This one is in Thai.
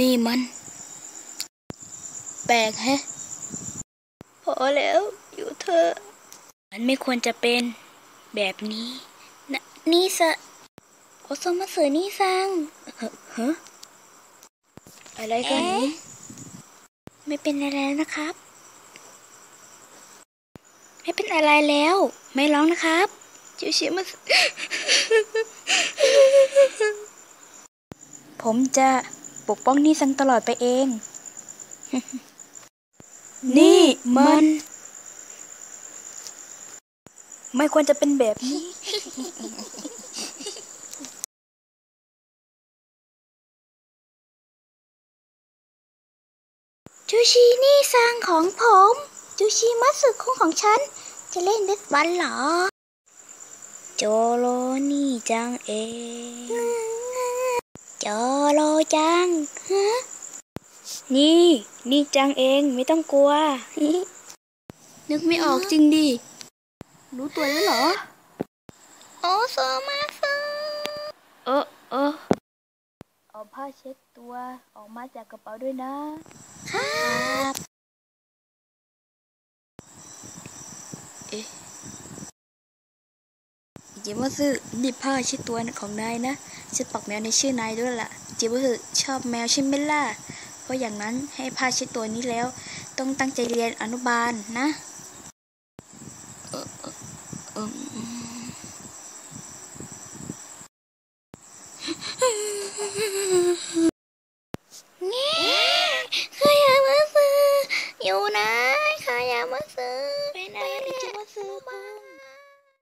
นี่มัน แปลกแฮะ พอแล้วอยู่เถอะมันไม่ควรจะเป็นแบบนี้นะนี่สะโอโซมาเสือนี่ซังเฮ้อฮะอะไรกันนี้ไม่เป็นอะไรแล้วนะครับ ไม่เป็นอะไรแล้ว ไม่ร้องนะครับจิวชิมาผมจะ ปกป้องนี่ซังตลอดไปเอง นี่มัน ไม่ควรจะเป็นแบบนี้ จูชินี่ซังของผม จูชิมัตสึคุงของฉัน จะเล่นเบสบอลเหรอ โจโรนี่จังเอง โจโรจังฮะนี่ นี่จังเองไม่ต้องกลัว นึกไม่ออกจริงดิ รู้ตัวแล้วเหรอ โอโซมาซึเออเออเอาผ้าเช็ดตัวออกมาจากกระเป๋าด้วยนะ ครับ เอ๊ะ จิบว่าซื้อดิพ่ผ้าชื่อตัวของนายนะจะปักแมวในชื่อนายด้วยละ่ะจิบว่าชอบแมวใช่ไหมล่ะเพราะอย่างนั้นให้ผ้าชื่อตัวนี้แล้ว ต้องตั้งใจเรียนอนุบาลนะอยู่นะขยามาซื้อไปไหนจะมาซื้อมา